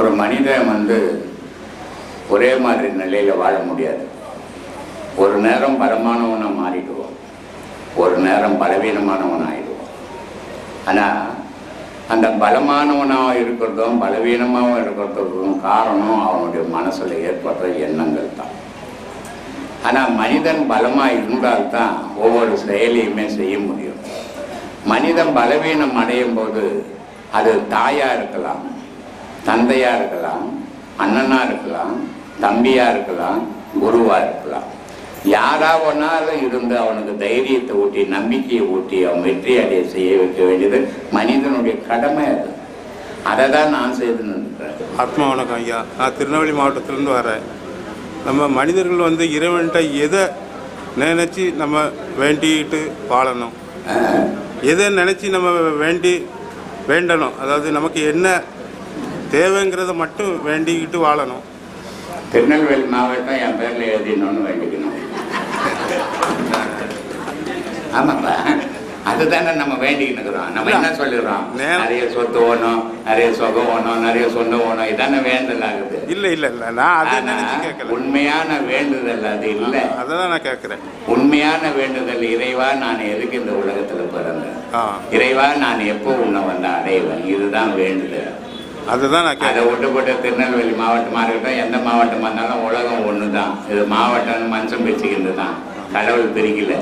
ஒரு மனிதன் வந்து ஒரே மாதிரி நிலையில் வாழ முடியாது. ஒரு நேரம் பலமானவனாக மாறிடுவோம் ஒரு நேரம் பலவீனமானவன் ஆயிடுவோம் ஆனால் அந்த பலமானவனாக இருக்கிறதும் பலவீனமாகவும் இருக்கிறதுக்கும் காரணம் அவனுடைய மனசில் ஏற்படுற எண்ணங்கள் தான். ஆனால் மனிதன் பலமாக இருந்தால்தான் ஒவ்வொரு செயலையுமே செய்ய முடியும். மனிதன் பலவீனம் அடையும் போது அது தாயாக இருக்கலாம் தந்தையாக இருக்கலாம் அண்ணனாக இருக்கலாம் தம்பியாக இருக்கலாம் குருவாக இருக்கலாம். யாரா ஒன்றாலும் இருந்து அவனுக்கு தைரியத்தை ஊட்டி நம்பிக்கையை ஊட்டி அவன் வெற்றி அடைய செய்ய வைக்க வேண்டியது மனிதனுடைய கடமை அது. அதை தான் நான் செய்து ஆத்மா வணக்கம் ஐயா. நான் திருநெல்வேலி மாவட்டத்திலேருந்து வரேன். நம்ம மனிதர்கள் வந்து இறைவன்கிட்ட எதை நினச்சி நம்ம வேண்டிக்கிட்டு வாழணும்? எதை நினச்சி நம்ம வேண்டி வேண்டணும்? அதாவது நமக்கு என்ன தேவைங்கிறத மட்டும் வேண்டிக்கிட்டு வாழணும். திருநெல்வேலி மாவட்டம் என் பேரில் எழுதினோன்னு வேண்டிக்கணும். ஆமாப்பா. அதுதானே நம்ம வேண்டிக்கிட்டு இருக்கிறோம். நம்ம என்ன சொல்லிடுறோம்? நிறைய சொத்து ஓணும் நிறைய சுகம் ஓணும் நிறைய சொந்தம் ஓணும். இதானே வேண்டல் ஆகுது. இல்லை இல்லை இல்லை. நான் அதை நினச்சி கேட்கல. உண்மையான வேண்டுதல் அது இல்லை. அதை தான் நான் கேட்குறேன். உண்மையான வேண்டுதல் இறைவா நான் எதுக்கு இந்த உலகத்துல பிறந்தேன்? இறைவா நான் எப்போ உன்னை வந்து அடைவேன்? இதுதான் வேண்டுதல். அதை தான் நான் அதை கேட்குறேன் விட்டுப்பட்டு திருநெல்வேலி மாவட்டமாக இருக்கட்டும் எந்த மாவட்டமாக இருந்தாலும் உலகம் ஒன்று தான் இது மாவட்டம் மனுஷன் பிரிச்சுக்கிட்டு தான் கடவுள் பிரிக்கல.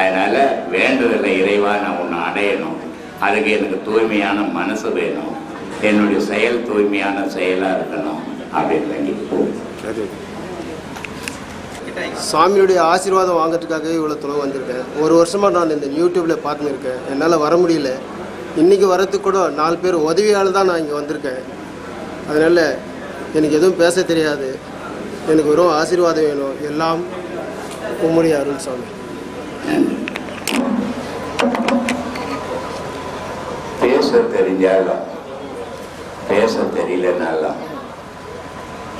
அதனால வேண்டுதலை இறைவா நான் உன்னை அடையணும். அதுக்கு எனக்கு தூய்மையான மனசு வேணும். என்னுடைய செயல் தூய்மையான செயலாக இருக்கணும் அப்படின்னு சாமியுடைய ஆசீர்வாதம் வாங்குறதுக்காகவே இவ்வளோ தொலைவு வந்திருக்கேன். ஒரு வருஷமாக நான் இந்த யூடியூப்பில் பார்த்துன்னு இருக்கேன். என்னால் வர முடியல. இன்றைக்கி வரத்துக்கு கூட நாலு பேர் உதவியால் தான் நான் இங்கே வந்திருக்கேன். அதனால் எனக்கு எதுவும் பேச தெரியாது. எனக்கு வெறும் ஆசீர்வாதம் வேணும். எல்லாம் உம்முடைய அருள் சாமி. பேச தெரிஞ்சாலும் பேச தெரியலனாலும்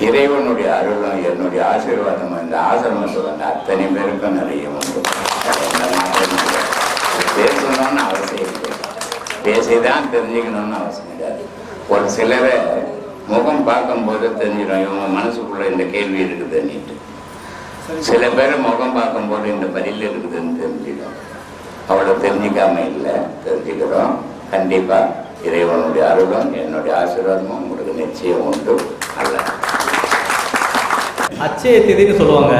இறைவனுடைய அருளும் என்னுடைய ஆசீர்வாதம் இந்த ஆசிரமத்தில் வந்து அத்தனை பேருக்கும் நிறைய பேசிதான் தெரிஞ்சுக்கணும்னு அவசியம் கிடையாது. ஒரு சிலரை முகம் பார்க்கும்போது தெரிஞ்சிடும் இவங்க மனசுக்குள்ள இந்த கேள்வி இருக்குதுன்னுட்டு. சில பேர் முகம் பார்க்கும்போது இந்த பதில் இருக்குதுன்னு தெரிஞ்சிடும் அவ்வளோ தெரிஞ்சிக்காம இல்லை தெரிஞ்சுக்கிறோம். கண்டிப்பாக இறைவனுடைய அருளும் என்னுடைய ஆசீர்வாதமும் உங்களுக்கு நிச்சயம் உண்டு. அல்ல. அச்சய திதின்னு சொல்லுவாங்க.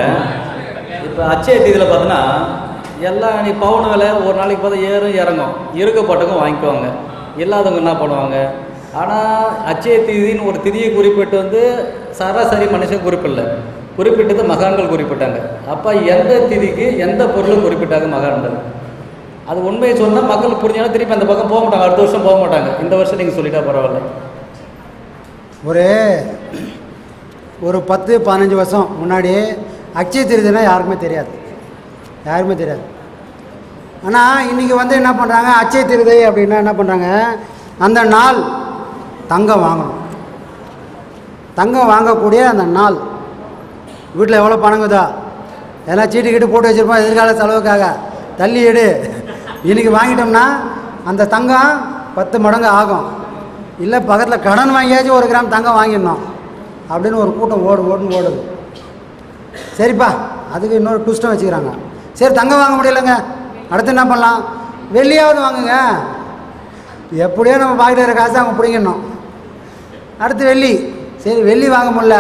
இப்போ அச்சய திதியில் பார்த்தோன்னா எல்லாம் நீ பவுன் விலை ஒரு நாளைக்கு பார்த்தா ஏறும் இறங்கும். இருக்கப்பட்டவங்க வாங்கிக்குவாங்க. இல்லாதவங்க என்ன பண்ணுவாங்க? ஆனால் அச்சய திதின்னு ஒரு திதியை குறிப்பிட்டு வந்து சராசரி மனுஷன் குறிப்பிடல. குறிப்பிட்டது மகான்கள் குறிப்பிட்டாங்க. அப்போ எந்த திதிக்கு எந்த பொருளும் குறிப்பிட்டாங்க மகான்கள். அது உண்மையை சொன்னால் மக்கள் புரிஞ்சாலும் திருப்பி அந்த பக்கம் போக மாட்டாங்க. அடுத்த வருஷம் போக மாட்டாங்க. இந்த வருஷம் நீங்கள் சொல்லிட்டா பரவாயில்ல. ஒரு ஒரு பத்து பதினஞ்சு வருஷம் முன்னாடி அக்ஷய திருதினா யாருக்குமே தெரியாது. யாருமே தெரியாது. ஆனால் இன்றைக்கி வந்து என்ன பண்ணுறாங்க அச்சய திருதை அப்படின்னா என்ன பண்ணுறாங்க அந்த நாள் தங்கம் வாங்கணும். தங்கம் வாங்கக்கூடிய அந்த நாள். வீட்டில் எவ்வளோ பணங்குதா எல்லாம் சீட்டு கீட்டு போட்டு வச்சுருப்போம் எதிர்கால செலவுக்காக. தள்ளி எடு. இன்றைக்கி வாங்கிட்டோம்னா அந்த தங்கம் பத்து மடங்கு ஆகும். இல்லை பக்கத்தில் கடன் வாங்கியாச்சும் ஒரு கிராம் தங்கம் வாங்கிடணும். அப்படின்னு ஒரு கூட்டம் ஓடு ஓடுன்னு ஓடுது. சரிப்பா அதுக்கு இன்னொரு ட்விஸ்ட்டும் வச்சுக்கிறாங்க. சரி தங்கம் வாங்க முடியலைங்க. அடுத்து என்ன பண்ணலாம்? வெள்ளியாவது வாங்குங்க. எப்படியோ நம்ம பாக்கிட்டு இருக்கிற காசு அவங்க பிடிங்கணும் அடுத்து வெள்ளி. சரி வெள்ளி வாங்க முடில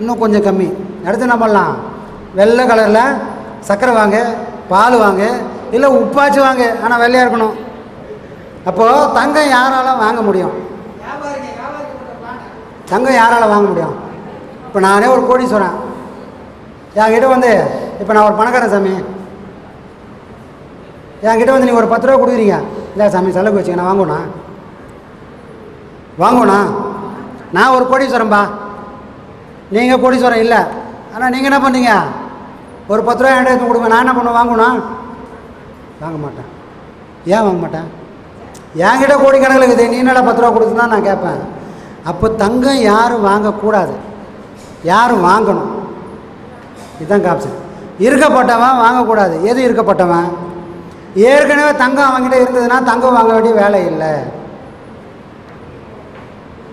இன்னும் கொஞ்சம் கம்மி. அடுத்து என்ன பண்ணலாம்? வெள்ளை கலரில் சர்க்கரை வாங்க பால் வாங்க இல்லை உப்பாச்சு வாங்க. ஆனால் வெள்ளையாக இருக்கணும். அப்போது தங்கம் யாரால வாங்க முடியும்? தங்கம் யாரால் வாங்க முடியும்? இப்போ நானே ஒரு கோடி சொல்கிறேன் என்கிட்ட வந்து இப்போ நான் ஒரு பணக்காரன் சாமி. என்கிட்ட வந்து நீங்கள் ஒரு பத்து ரூபா கொடுக்குறீங்க. இல்லை சாமி செலவு வச்சுங்க நான் வாங்குவேண்ணா வாங்குவேண்ணா நான் ஒரு கோடீஸ்வரம்பா நீங்கள் கோடீஸ்வரம் இல்லை. ஆனால் நீங்கள் என்ன பண்ணீங்க ஒரு பத்து ரூபா என்கிட்ட எடுத்து கொடுங்க. நான் என்ன பண்ணுவேன்? வாங்கணும் வாங்க மாட்டேன். ஏன் வாங்க மாட்டேன்? என்கிட்ட கோடிக்கணக்கில் இருக்குது. நீ என்னடா பத்து ரூபா கொடுத்துதான் நான் கேட்பேன். அப்போ தங்கம் யாரும் வாங்கக்கூடாது. யாரும் வாங்கணும். இதுதான் காப்சன் இருக்கப்பட்டவன் வாங்கக்கூடாது. எது இருக்கப்பட்டவன்? ஏற்கனவே தங்கம் அவங்ககிட்ட இருந்ததுன்னா தங்கம் வாங்க வேண்டிய வேலை இல்லை.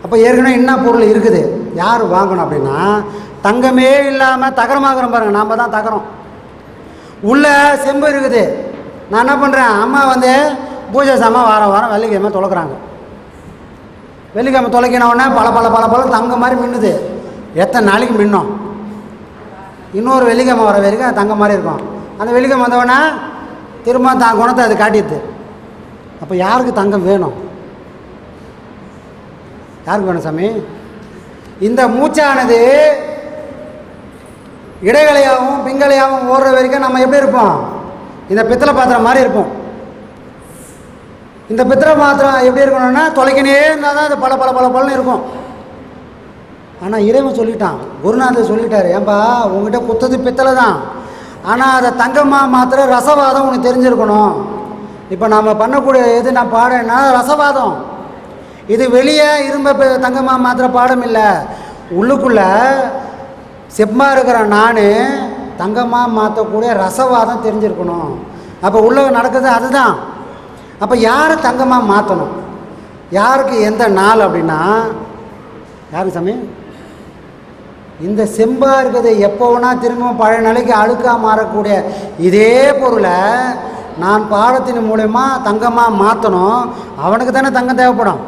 அப்போ ஏற்கனவே என்ன பொருள் இருக்குது? யார் வாங்கணும் அப்படின்னா தங்கமே இல்லாமல் தகரமாகறோம் பாருங்கள் நாம் தான் தகரம். உள்ளே செம்பு இருக்குது. நான் என்ன பண்ணுறேன் அம்மா வந்து பூஜை சாமான் வாரம் வாரம் வெள்ளிக்கிழமை தொலைக்கிறாங்க வெள்ளிக்கிழமை தொலைக்கின உடனே பல பல பல பல தங்க மாதிரி மின்னுது. எத்தனை நாளைக்கு மின்னும்? இன்னொரு வெள்ளிக்கிழமை வர வரைக்கும் அது தங்க மாதிரி இருக்கும். அந்த வெள்ளிக்கிழமை வந்தவொடனே திரும்ப தான் குணத்தை அது காட்டிடுது. அப்போ யாருக்கு தங்கம் வேணும்? யாருக்கு வேணும் சாமி? இந்த மூச்சானது இடைகளையாகவும் பிங்களையாகவும் ஓடுற வரைக்கும் நம்ம எப்படி இருப்போம்? இந்த பித்தளை பாத்திரம் மாதிரி இருப்போம். இந்த பித்தளை பாத்திரம் எப்படி இருக்கணும்னா தொலைக்கினே இருந்தால் தான் அது பல பல பல பலன்னு இருக்கும். ஆனால் இறைவன் சொல்லிட்டான். குருநாதர் சொல்லிட்டாரு ஏன்பா உங்ககிட்ட குத்தது பித்தளை தான் ஆனால் அதை தங்கமாக மாத்திர ரசவாதம் உனக்கு தெரிஞ்சிருக்கணும். இப்போ நாம் பண்ணக்கூடிய எது நான் பாடேன்னா ரசவாதம். இது வெளியே இரும்ப தங்கம்மா தங்கமாக மாத்திர பாடம் இல்லை. உள்ளுக்குள்ளே செப்பமாக இருக்கிற நான் தங்கமாக மாற்றக்கூடிய ரசவாதம் தெரிஞ்சிருக்கணும். அப்போ உள்ளே நடக்குது அதுதான். அப்போ யாரை தங்கமாக மாற்றணும் யாருக்கு எந்த நாள் அப்படின்னா யாருக்கு சாமி? இந்த செம்பாக இருக்கிறது எப்போ வேணா திரும்பவும் பழைய நிலைக்கு அழுக்காக மாறக்கூடிய இதே பொருளை நான் பாடத்தின் மூலயமா தங்கமாக மாற்றணும் அவனுக்கு தானே தங்கம் தேவைப்படும்.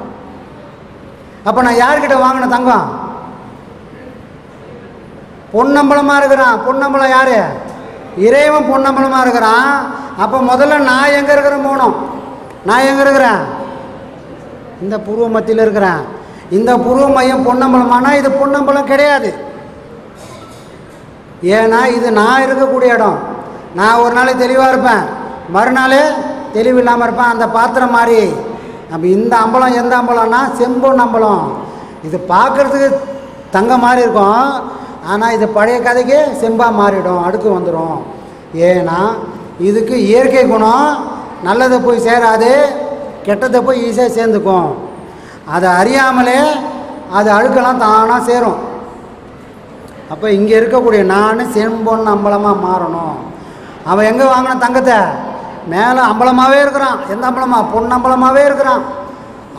அப்போ நான் யார்கிட்ட வாங்கின தங்கம்? பொன்னம்பலமாக இருக்கிறான். பொன்னம்பலம் யார்? இறைவன் பொன்னம்பலமாக இருக்கிறான். அப்போ முதல்ல நான் எங்கே இருக்கிறேன் போகணும்? நான் எங்கே இருக்கிறேன்? இந்த புருவ மத்தியில் இருக்கிறேன். இந்த புருவ மையம் பொன்னம்பலமானால் இது பொன்னம்பலம் கிடையாது. ஏன்னா இது நான் இருக்கக்கூடிய இடம். நான் ஒரு நாள் தெளிவாக இருப்பேன். மறுநாள் தெளிவு இல்லாமல் இருப்பேன். அந்த பாத்திரம் மாதிரி. அப்போ இந்த அம்பலம் எந்த அம்பலம்னா செம்பொன் அம்பலம். இது பார்க்குறதுக்கு தங்க மாதிரி இருக்கும். ஆனால் இது பழைய கதைக்கு செம்பாக மாறிடும். அடுக்கு வந்துடும் ஏன்னா இதுக்கு இயற்கை குணம். நல்லதை போய் சேராது. கெட்டதை போய் ஈஸியாக சேர்ந்துக்கும். அதை அறியாமலே அது அழுக்கெல்லாம் தானாக சேரும். அப்போ இங்கே இருக்கக்கூடிய நான் செம்பொன் அம்பலமாக மாறணும். அவன் எங்கே வாங்கின தங்கத்தை? மேலே அம்பலமாகவே இருக்கிறான். எந்த அம்பலமா? பொன் அம்பலமாகவே இருக்கிறான்.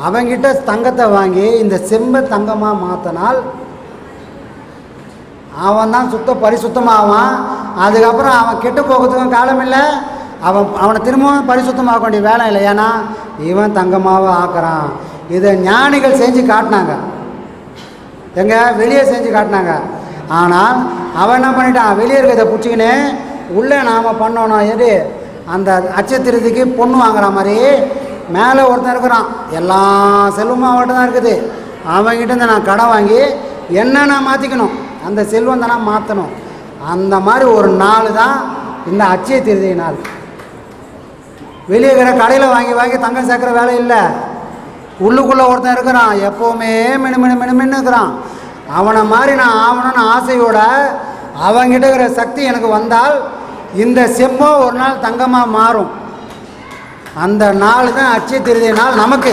அவங்கிட்ட தங்கத்தை வாங்கி இந்த செம்பை தங்கமாக மாற்றினால் அவன் தான் சுத்த பரிசுத்தமாவான். அதுக்கப்புறம் அவன் கெட்டு போகிறதுக்கும் காலம் இல்லை. அவன் அவனை திரும்பவும் பரிசுத்தமாக்க வேண்டிய வேலை இல்லை. ஏன்னா இவன் தங்கமாக ஆக்குறான். இதை ஞானிகள் செஞ்சு காட்டினாங்க. எங்கே? வெளியே செஞ்சு காட்டினாங்க. ஆனால் அவன் என்ன பண்ணிட்டான்? வெளியே இருக்கிறத பிடிச்சிக்கின்னு உள்ளே நாம் பண்ணணும் எது? அந்த அச்சத்திரத்துக்கு பொண்ணு வாங்குற மாதிரி மேலே ஒருத்தன் இருக்கிறான். எல்லா செல்வமும் அவன்கிட்ட தான் இருக்குது. அவன்கிட்ட இருந்து நான் கடன் வாங்கி என்ன நான் மாற்றிக்கணும் அந்த செல்வம் தானே மாற்றணும் அந்த மாதிரி ஒரு நாள் தான் இந்த அச்சய திருதி நாள். வெளியே இருக்கிற கடையில் வாங்கி வாங்கி தங்கம் சேர்க்குற வேலை இல்லை. உள்ளுக்குள்ளே ஒருத்தன் இருக்கிறான். எப்போவுமே மினு மினு மினு மின்னு இருக்கிறான். அவனை மாதிரி நான் ஆகணும்னு ஆசையோட அவங்கிட்ட இருக்கிற சக்தி எனக்கு வந்தால் இந்த செம்மோ ஒரு நாள் தங்கமாக மாறும். அந்த நாள் தான் அச்சய திருதிய நாள் நமக்கு.